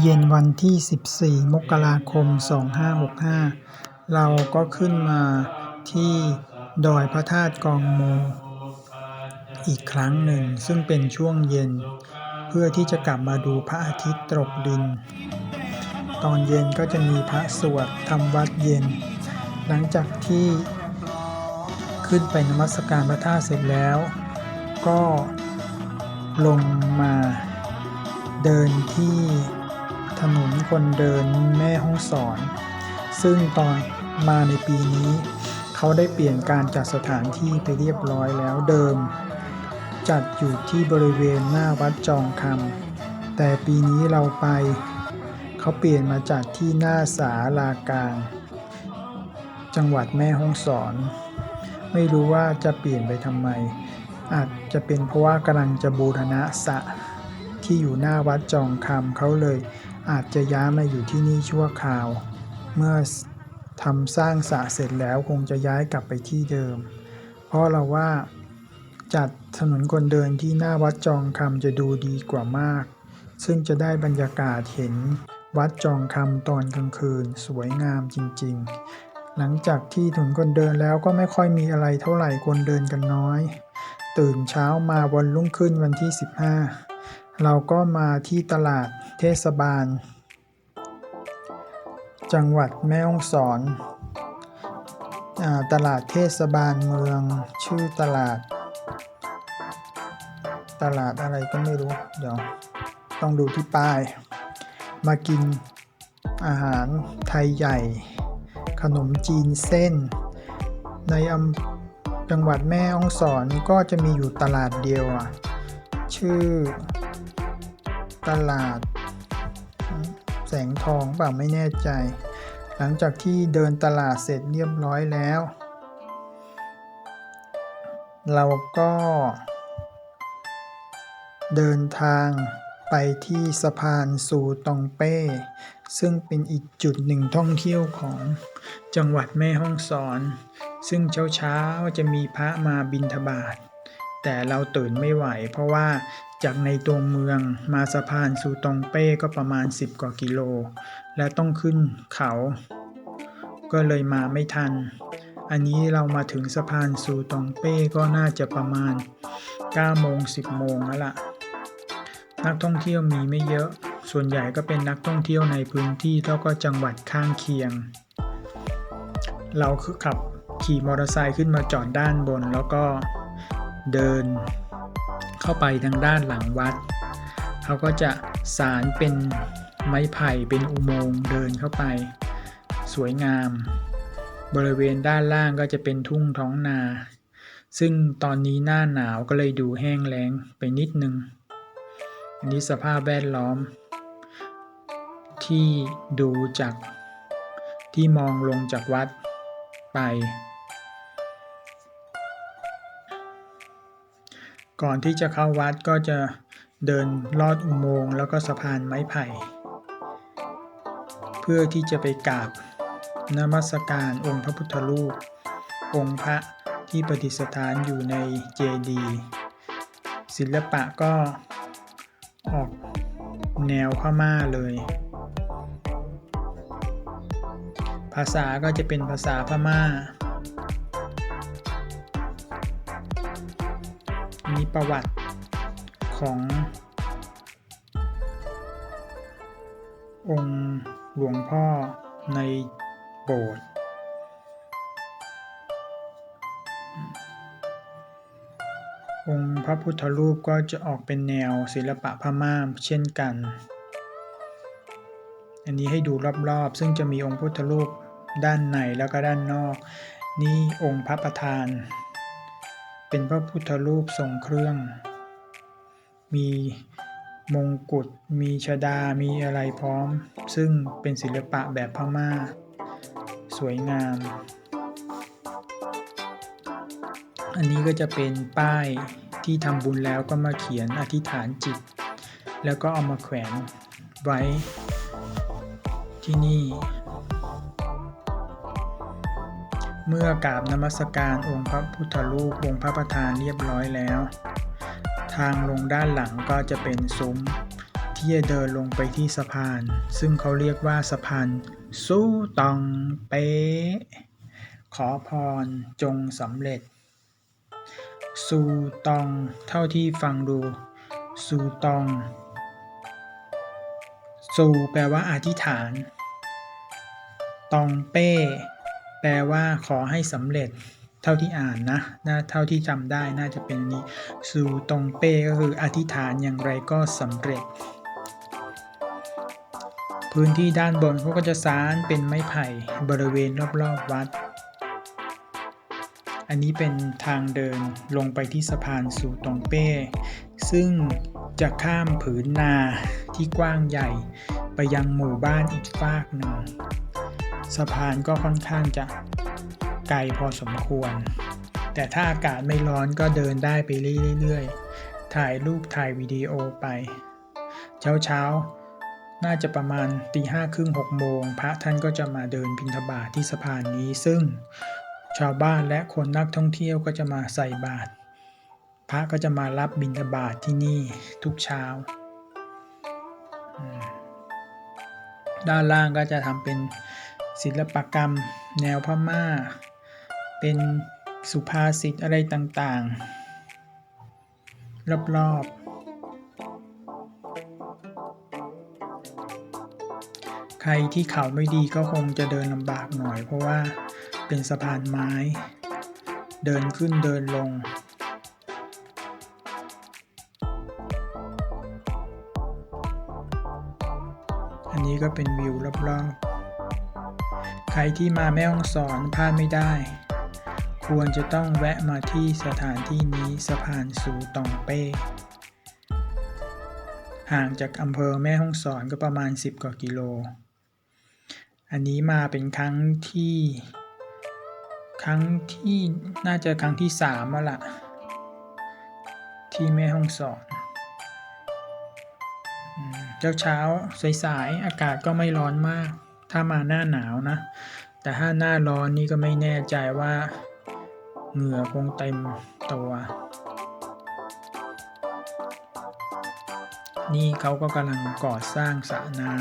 เย็นวันที่ 14 มกราคม 2565 เราก็ขึ้นมาที่ดอยพระธาตุกองมู อีกครั้งหนึ่ง ซึ่งเป็นช่วงเย็น เพื่อที่จะกลับมาดูพระอาทิตย์ตกดิน ตอนเย็นก็จะมีพระสวดทำวัดเย็น หลังจากที่ขึ้นไปนมัสการพระธาตุเสร็จแล้ว ก็ลงมาเดินที่ นนคนเดินแม่ห้องสอน ซึ่งตอนมาในปีนี้ เขาได้เปลี่ยนการจัดสถานที่ไปเรียบร้อยแล้วเดิม จัดอยู่ที่บริเวณหน้าวัดจองคำแต่ปีนี้เราไป เขาเปลี่ยนมาจัดที่หน้าศาลากลาง จังหวัดแม่ฮ่องสอน ไม่รู้ว่าจะเปลี่ยนไปทำไม อาจจะเป็นเพราะว่ากำลังจะบูรณะสระที่อยู่หน้าวัดจองคำเขาเลย อาจจะย้ายมาอยู่ที่นี่ชั่วคราว เมื่อทำสร้างสระเสร็จแล้วคงจะย้ายกลับไปที่เดิม เพราะเราว่า จัดถนนคนเดินที่หน้าวัดจองคำจะดูดีกว่ามาก ซึ่งจะได้บรรยากาศเห็นวัดจองคำตอนกลางคืนสวยงามจริง ๆ หลังจากที่ถนนคนเดินแล้วก็ไม่ค่อยมีอะไรเท่าไหร่คนเดินกันน้อย ตื่นเช้ามาวันรุ่งขึ้นวันที่ 15 เราก็มาที่ตลาดเทศบาล จังหวัดแม่ฮ่องสอนอตลาดเทศบาลเมืองชื่อตลาด ตลาดอะไรก็ไม่รู้ เดี๋ยวต้องดูที่ป้าย มากินอาหารไทยใหญ่ ขนมจีนเส้น ในอำจังหวัดแม่ฮ่องสอนก็จะมีอยู่ตลาดเดียวอะชื่อ ตลาด แสงทองเปล่าไม่แน่ใจ หลังจากที่เดินตลาดเสร็จเรียบร้อยแล้ว เราก็ เดินทางไปที่สะพานสูตองเป้ ซึ่งเป็นอีกจุดหนึ่งท่องเที่ยวของจังหวัดแม่ฮ่องสอน ซึ่งเช้าเช้าๆจะมีพระมาบิณฑบาตแต่เราตื่นไม่ไหว เพราะว่า จากในตัวเมืองมาสะพานสูตองเป้ก็ประมาณ 10 กว่ากิโล และต้องขึ้นเขา ก็เลยมาไม่ทัน อันนี้เรามาถึงสะพานสูตองเป้ก็น่าจะประมาณ9โมง10 โมงแล้วล่ะ นักท่องเที่ยวมีไม่เยอะ ส่วนใหญ่ก็เป็นนักท่องเที่ยวในพื้นที่แล้วก็จังหวัดข้างเคียง เราคือขับขี่มอเตอร์ไซค์ขึ้นมาจอดด้านบนแล้วก็เดิน เข้าไปทางด้านหลังวัด เขาก็จะสารเป็นไม้ไผ่เป็นอุโมงค์เดินเข้าไป สวยงาม บริเวณด้านล่างก็จะเป็นทุ่งท้องนา ซึ่งตอนนี้หน้าหนาวก็เลยดูแห้งแล้งไปนิดนึง อันนี้สภาพแวดล้อม ที่ดูจากที่มองลงจากวัดไป ก่อนที่จะเข้าวัดก็จะเดินลอดอุโมงค์แล้วก็สะพานไม้ไผ่ เพื่อที่จะไปกราบนมัสการองค์พระพุทธรูป องค์พระที่ประดิษฐานอยู่ในเจดีย์ศิลปะก็ออกแนวพม่าเลย ภาษาก็จะเป็นภาษาพม่า มีประวัติขององค์หลวงพ่อในโบสถ์องค์พระพุทธรูปก็จะออกเป็นแนวศิลปะพม่าเช่นกัน อันนี้ให้ดูรอบๆ ซึ่งจะมีองค์พุทธรูปด้านในแล้วก็ด้านนอก นี่องค์พระประธาน เป็นพระพุทธรูปทรงเครื่อง มีมงกุฎ มีชดา มีอะไรพร้อม ซึ่งเป็นศิลปะแบบพม่า สวยงาม อันนี้ก็จะเป็นป้ายที่ทำบุญแล้วก็มาเขียนอธิษฐานจิต แล้วก็เอามาแขวนไว้ที่นี่ เมื่อกราบนมัสการองค์พระพุทธรูปองค์พระประธานเรียบร้อยแล้ว ทางลงด้านหลังก็จะเป็นซุ้มที่จะเดินลงไปที่สะพาน ซึ่งเขาเรียกว่าสะพานสู้ตองเป๊ะขอพรจงสำเร็จซูตอง เท่าที่ฟังดูซูตองซูแปลว่าอธิษฐาน ตองเป้ แปลว่าขอให้สำเร็จเท่าที่อ่านนะนะเท่าที่จำได้น่าจะเป็นนี้ซูตองเป้ก็คืออธิษฐานอย่างไรก็สำเร็จ พื้นที่ด้านบนเขาก็จะสารเป็นไม้ไผ่บริเวณรอบๆวัด อันนี้เป็นทางเดินลงไปที่สะพานสู่ตองเป้ ซึ่งจะข้ามผืนนาที่กว้างใหญ่ ไปยังหมู่บ้านอีกฟากหนึ่ง สะพานก็ค่อนข้างจะไกลพอสมควร แต่ถ้าอากาศไม่ร้อนก็เดินได้ไปเรื่อยๆ ถ่ายรูปถ่ายวิดีโอไป เช้าๆ น่าจะประมาณตีห้าครึ่งหกโมง พระท่านก็จะมาเดินพิณฑบาตทที่สะพานนี้ ซึ่งชาวบ้านและคนนักท่องเที่ยวก็จะมาใส่บาตร พระก็จะมารับบิณฑบาตทที่นี่ทุกเช้า ด้านล่างก็จะทำเป็น ศิลปกรรม แนวพม่า เป็นสุภาษิตอะไรต่างๆ รอบๆ ใครที่เขาไม่ดีก็คงจะเดินลำบากหน่อย เพราะว่าเป็นสะพานไม้ เดินขึ้นเดินลงอันนี้ก็เป็นวิวรอบๆ ใครที่มาแม่ฮ่องสอนพลาดไม่ได้ ควรจะต้องแวะมาที่สถานที่นี้สะพานสูตองเป้ ห่างจากอำเภอแม่ฮ่องสอนก็ประมาณ 10 กว่ากิโล อันนี้มาเป็นครั้งที่ ครั้งที่น่าจะครั้งที่สามแล้วล่ะ ที่แม่ฮ่องสอนเช้าเช้าสายๆอากาศก็ไม่ร้อนมาก ถ้ามาหน้าหนาวนะ แต่ถ้าหน้าร้อนนี่ก็ไม่แน่ใจว่าเหงื่อคงเต็มตัว นี่เขาก็กำลังก่อสร้างสระน้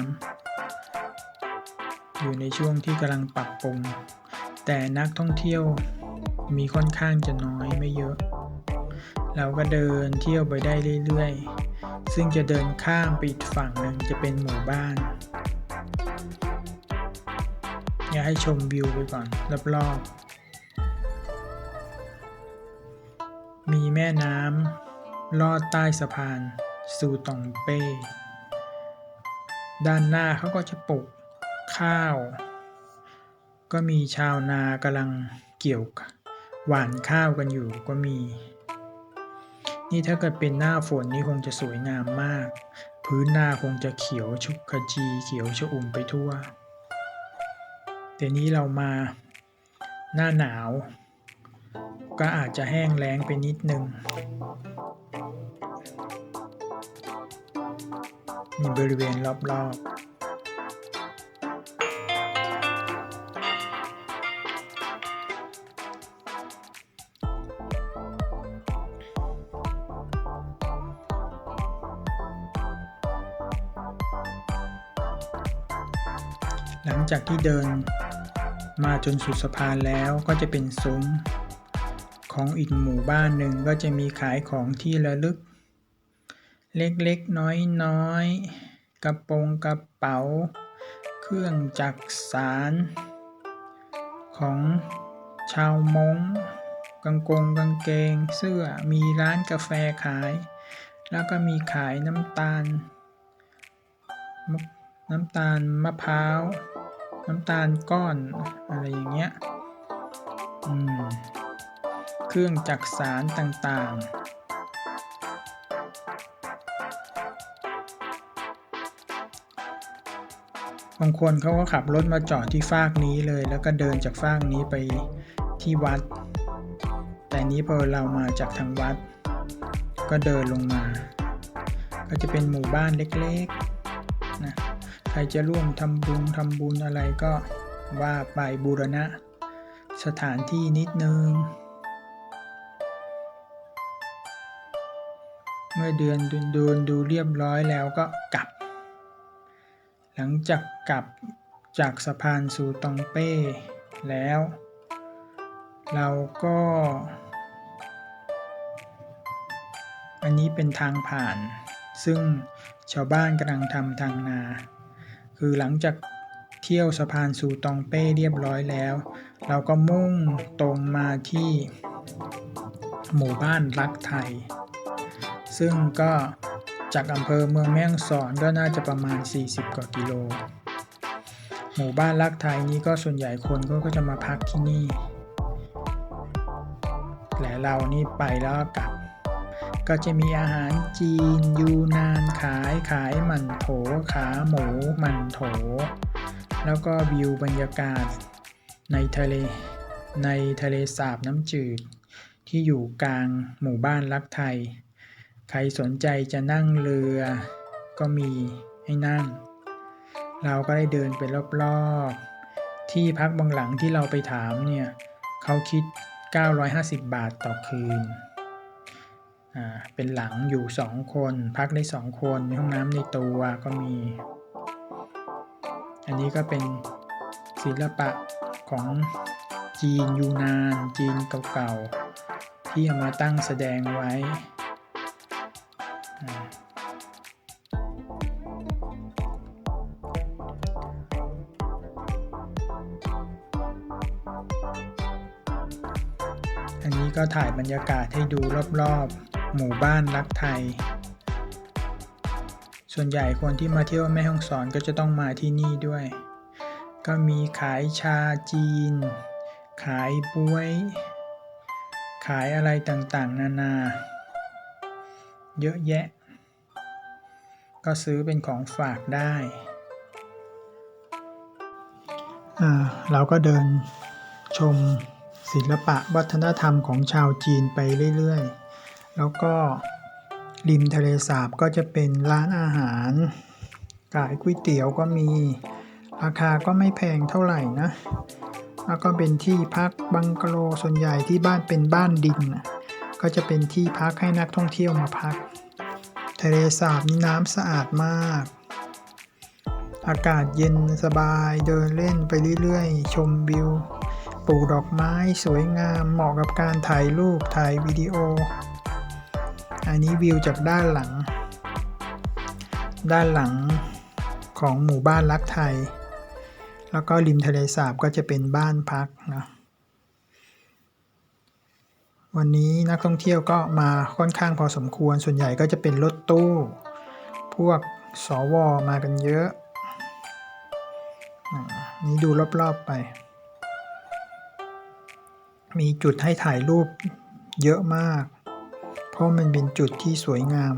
ำอยู่ในช่วงที่กำลังปรับปรุง แต่นักท่องเที่ยวมีค่อนข้างจะน้อยไม่เยอะ เราก็เดินเที่ยวไปได้เรื่อยๆ ซึ่งจะเดินข้ามไปอีกฝั่งหนึ่งจะเป็นหมู่บ้าน อยากให้ชมวิวไปก่อนรอบๆมีแม่น้ำลอดใต้สะพานซูตองเป้ ด้านหน้าเขาก็จะปลูกข้าว ก็มีชาวนากำลังเกี่ยวหว่านข้าวกันอยู่ก็มี นี่ถ้าเกิดเป็นหน้าฝนนี่คงจะสวยงามมาก พื้นหน้าคงจะเขียวชุกขจีเขียวชอุ่มไปทั่ว แต่นี้เรามาหน้าหนาว ก็อาจจะแห้งแล้งไปนิดนึงนี่บริเวณรอบๆหลังจากที่เดิน มาจนสุดสะพานแล้วก็จะเป็นซุ้ม ของอีกหมู่บ้านหนึ่งก็จะมีขายของที่ระลึก เล็กๆน้อยๆกระโปรงกระเป๋า เครื่องจักสารของชาวมง้งกางกงกางเกง เสื้อมีร้านกาแฟขาย แล้วก็มีขายน้ำตาล น้ำตาลมะพร้าว น้ำตาลก้อนอะไรอย่างเงี้ยอืมเครื่องจักสารต่างๆบางคนเขาก็ขับรถมาจอดที่ฟากนี้เลย แล้วก็เดินจากฟากนี้ไปที่วัด แต่นี้พอเรามาจากทางวัด ก็เดินลงมา ก็จะเป็นหมู่บ้านเล็กๆนะ ใครจะร่วมทำบุญทำบุญอะไรก็ว่าไปบูรณะ สถานที่นิดนึง เมื่อเดือนดูดูเรียบร้อยแล้วก็กลับ หลังจากกลับจากสะพานซูตองเป้แล้ว เราก็ อันนี้เป็นทางผ่าน ซึ่งชาวบ้านกำลังทำทางนา คือหลังจากเที่ยวสะพานซูตองเป้เรียบร้อยแล้ว เราก็มุ่งตรงมาที่หมู่บ้านรักไทย ซึ่งก็จากอำเภอเมืองแม่ฮ่องสอนก็น่าจะประมาณ 40 กว่ากิโล หมู่บ้านรักไทยนี้ก็ส่วนใหญ่คนก็จะมาพักที่นี่ และเรานี่ไปแล้วก็กลับ ก็จะมีอาหารจีน ยูนานขายขายหมั่นโถขาหมูหมั่นโถ แล้วก็วิวบรรยากาศในทะเลในทะเลสาบน้ำจืด ที่อยู่กลางหมู่บ้านรักไทย ใครสนใจจะนั่งเรือก็มีให้นั่ง เราก็ได้เดินไปรอบๆ ที่พักบางหลังที่เราไปถามเนี่ย เขาคิด 950 บาทต่อคืน เป็นหลังอยู่ 2 คน พักได้ 2 คนมีห้องน้ำในตัวก็มี อันนี้ก็เป็นศิลปะของจีนยูนาน จีนเก่าๆ ที่เอามาตั้งแสดงไว้ อันนี้ก็ถ่ายบรรยากาศให้ดูรอบๆ หมู่บ้านรักไทย ส่วนใหญ่คนที่มาเที่ยวแม่ฮ่องสอนก็จะต้องมาที่นี่ด้วย ก็มีขายชาจีน ขายบวย ขายอะไรต่างๆ นานา เยอะแยะ ก็ซื้อเป็นของฝากได้เราก็เดินชมศิลปะวัฒนธรรมของชาวจีนไปเรื่อย ๆ แล้วก็ริมทะเลสาบก็จะเป็นร้านอาหารขายก๋วยเตี๋ยวก็มี ราคาก็ไม่แพงเท่าไหร่นะ แล้วก็เป็นที่พักบังกะโลส่วนใหญ่ที่บ้านเป็นบ้านดิน ก็จะเป็นที่พักให้นักท่องเที่ยวมาพัก ทะเลสาบนี่น้ำสะอาดมาก อากาศเย็นสบายเดินเล่นไปเรื่อยๆ ชมวิวปลูกดอกไม้สวยงามเหมาะกับการถ่ายรูปถ่ายวิดีโอ อันนี้วิวจากด้านหลัง ด้านหลังของหมู่บ้านรักไทย แล้วก็ริมทะเลสาบก็จะเป็นบ้านพักนะวันนี้นักท่องเที่ยวก็มาค่อนข้างพอสมควร ส่วนใหญ่ก็จะเป็นรถตู้ พวกสวมากันเยอะ นี่ดูรอบๆไป มีจุดให้ถ่ายรูปเยอะมาก เพราะมันเป็นจุดที่สวยงาม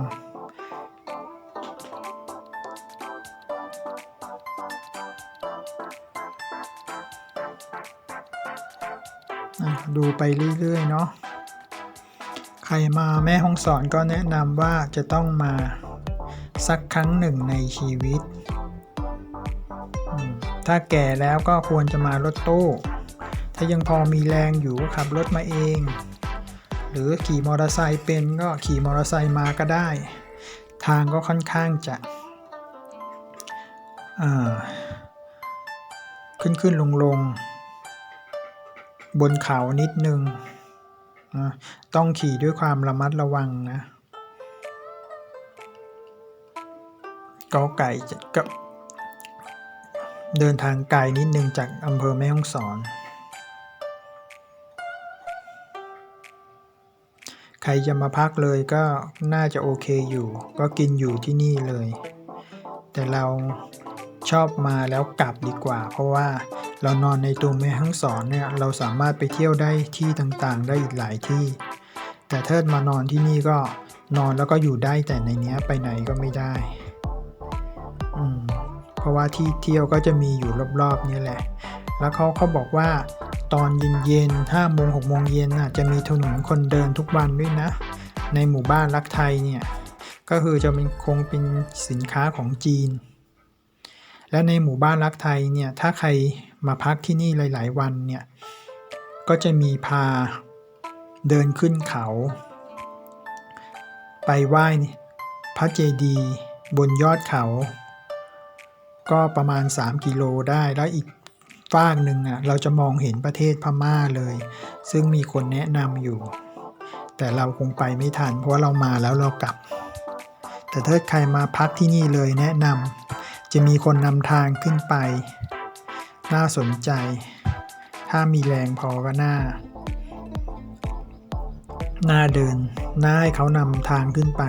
ดูไปเรื่อยๆ เนาะ ใครมาแม่ห้องสอนก็แนะนำว่าจะต้องมาสักครั้งหนึ่งในชีวิต ถ้าแก่แล้วก็ควรจะมารถตู้ ถ้ายังพอมีแรงอยู่ก็ขับรถมาเอง หรือขี่มอเตอร์ไซค์เป็นก็ขี่มอเตอร์ไซค์มาก็ได้ ทางก็ค่อนข้างจะขึ้นขึ้นลงลงบนเขานิดนึง ต้องขี่ด้วยความระมัดระวังนะกอไก่ก็เดินทางไกลนิดนึงจากอำเภอแม่ฮ่องสอน ใครจะมาพักเลยก็น่าจะโอเคอยู่ ก็กินอยู่ที่นี่เลย แต่เราชอบมาแล้วกลับดีกว่า เพราะว่าเรานอนในตัวแม่ฮ่องสอนเนี่ยเราสามารถไปเที่ยวได้ที่ต่างๆ ได้อีกหลายที่ แต่ถ้ามานอนที่นี่ก็นอนแล้วก็อยู่ได้แต่ในเนี้ยไปไหนก็ไม่ได้อืมเพราะว่าที่เที่ยวก็จะมีอยู่รอบๆนี่แหละ แล้วเขาเขาบอกว่า ตอนเย็นๆห้าโมงหกโมงเย็นน่ะจะมีถนนคนเดินทุกวันด้วยนะ ในหมู่บ้านรักไทยเนี่ย ก็คือจะเป็นคงเป็นสินค้าของจีน และในหมู่บ้านรักไทยเนี่ย ถ้าใครมาพักที่นี่หลาย ๆ วันเนี่ย ก็จะมีพาเดินขึ้นเขา ไปไหว้พระเจดีย์บนยอดเขา ก็ประมาณ 3 กิโลได้แล้วอีก ฟากหนึ่งอะเราจะมองเห็นประเทศพม่าเลย ซึ่งมีคนแนะนำอยู่ แต่เราคงไปไม่ทัน เพราะาเรามาแล้วเรากลับ แต่ถ้าใครมาพักที่นี่เลยแนะนำจะมีคนนำทางขึ้นไป น่าสนใจ ถ้ามีแรงพอก็น่าน่าเดินน่าให้เขานำทางขึ้นไป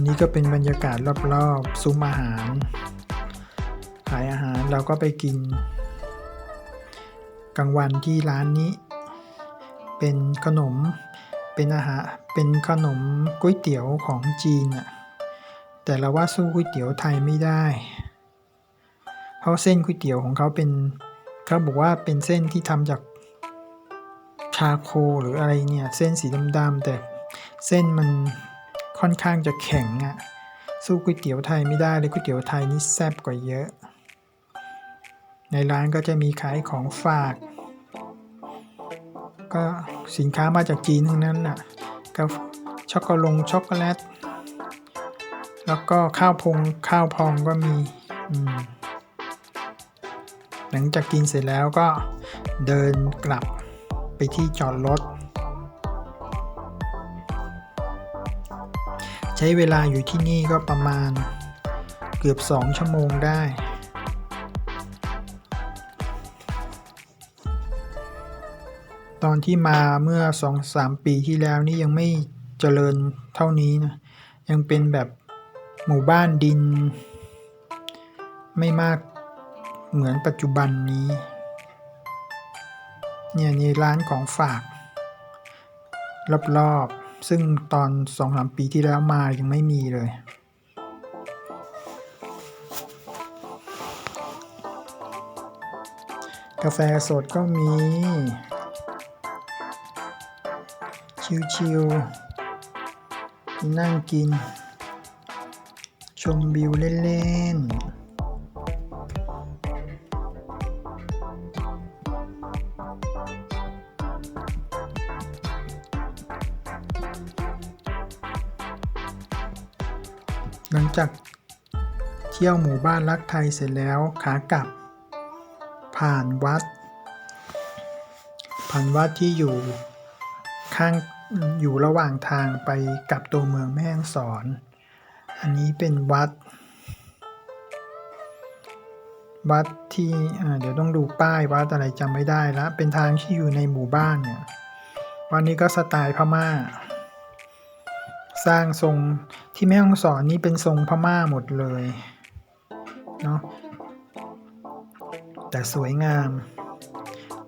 นนี้ก็เป็นบรรยากาศรอบๆ ซุ้มอาหาร ขายอาหารเราก็ไปกิน กลางวันที่ร้านนี้ เป็นขนมเป็นอาหารเป็นขนมก๋วยเตี๋ยวของจีนอะแต่เราว่าสู้ก๋วยเตี๋ยวไทยไม่ได้เพราะเส้นก๋วยเตี๋ยวของเขาเป็นเขาบอกว่าเป็นเส้นที่ทำจากชาโคหรืออะไรเนี่ย เส้นสีดำๆแต่เส้นมัน ค่อนข้างจะแข็งอะสู้ก๋วยเตี๋ยวไทยไม่ได้เลยก๋วยเตี๋ยวไทยนี่แซ่บกว่าเยอะ ในร้านก็จะมีขายของฝาก ก็สินค้ามาจากจีนทั้งนั้นน่ะก็ช็อกโกลตช็อกโกแลต แล้วก็ข้าวพงข้าวพองก็มีอืมหลังจากกินเสร็จแล้วก็เดินกลับไปที่จอดรถ ใช้เวลาอยู่ที่นี่ก็ประมาณเกือบ 2 ชั่วโมงได้ ตอนที่มาเมื่อ 2-3 ปีที่แล้วนี่ยังไม่เจริญเท่านี้นะ ยังเป็นแบบหมู่บ้านดิน ไม่มากเหมือนปัจจุบันนี้ เนี่ยนี่ร้านของฝาก รอบๆ ซึ่งตอน2-3ปีที่แล้วมายังไม่มีเลย กาแฟสดก็มี ชิวๆนั่งกิน ชมวิวเล่น ๆ หลังจากเที่ยวหมู่บ้านรักไทยเสร็จแล้วขากลับ ผ่านวัด ผ่านวัดที่อยู่ข้างอยู่ระหว่างทางไปกับตัวเมืองแม่ฮ่องสอน อันนี้เป็นวัด วัดที่เดี๋ยวต้องดูป้ายวัดอะไรจำไม่ได้แล้วเป็นทางที่อยู่ในหมู่บ้านเนี่ยวันนี้ก็สไตล์พม่า สร้างทรงที่แม่ฮ่องสอนนี่เป็นทรงพม่าหมดเลยเนาะแต่สวยงาม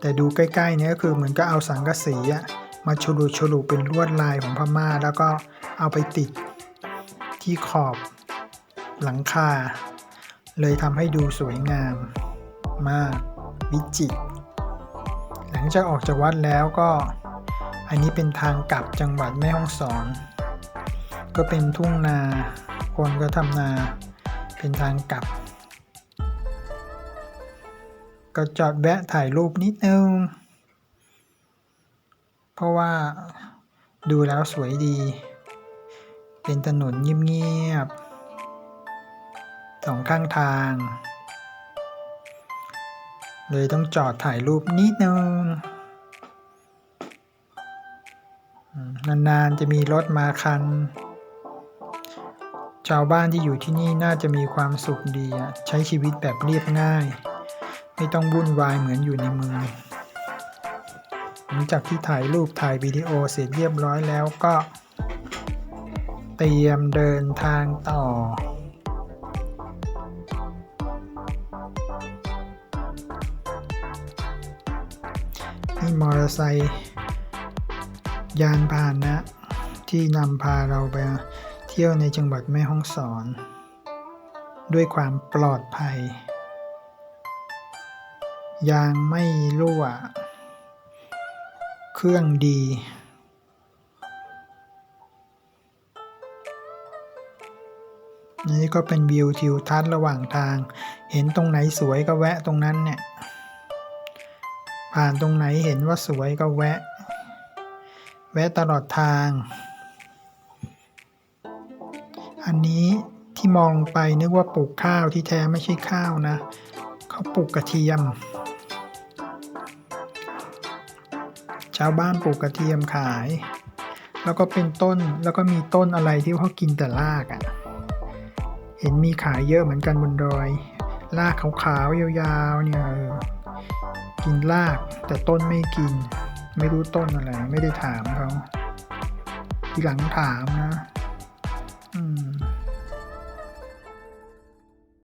แต่ดูใกล้ๆเนี่ยก็คือเหมือนก็เอาสังกะสีอะมาฉลุฉลุเป็นลวดลายของพม่า แล้วก็เอาไปติดที่ขอบหลังคา เลยทำให้ดูสวยงามมากวิจิตรหลังจากออกจากวัดแล้วก็ อันนี้เป็นทางกลับจังหวัดแม่ฮ่องสอน ก็เป็นทุ่งนา คนก็ทำนา เป็นทางกลับ ก็จอดแวะถ่ายรูปนิดนึง เพราะว่าดูแล้วสวยดี เป็นถนนเงียบๆสองข้างทาง เลยต้องจอดถ่ายรูปนิดนึงนานๆ จะมีรถมาคัน ชาวบ้านที่อยู่ที่นี่น่าจะมีความสุขดีอะใช้ชีวิตแบบเรียบง่าย ไม่ต้องวุ่นวายเหมือนอยู่ในเมืองหลังจากที่ถ่ายรูปถ่ายวิดีโอเสร็จเรียบร้อยแล้วก็ เตรียมเดินทางต่อ นี่มอเตอร์ไซค์ยานพาหนะ ที่นำพาเราไป เที่ยวในจังหวัดแม่ฮ่องสอน ด้วยความปลอดภัย ยางไม่รั่ว เครื่องดี นี่ก็เป็นวิวทิวทัศน์ระหว่างทาง เห็นตรงไหนสวยก็แวะตรงนั้นเนี่ย ผ่านตรงไหนเห็นว่าสวยก็แวะ แวะตลอดทาง อันนี้ที่มองไปนึกว่าปลูกข้าวที่แท้ไม่ใช่ข้าวนะ เขาปลูกกระเทียม ชาวบ้านปลูกกระเทียมขาย แล้วก็เป็นต้นแล้วก็มีต้นอะไรที่เขากินแต่รากอะ่ะ เห็นมีขายเยอะเหมือนกันบนดอย รากขาวๆยาวๆเนี่ยกินรากแต่ต้นไม่กิน ไม่รู้ต้นอะไร ไม่ได้ถามเขาทีหลังถามนะ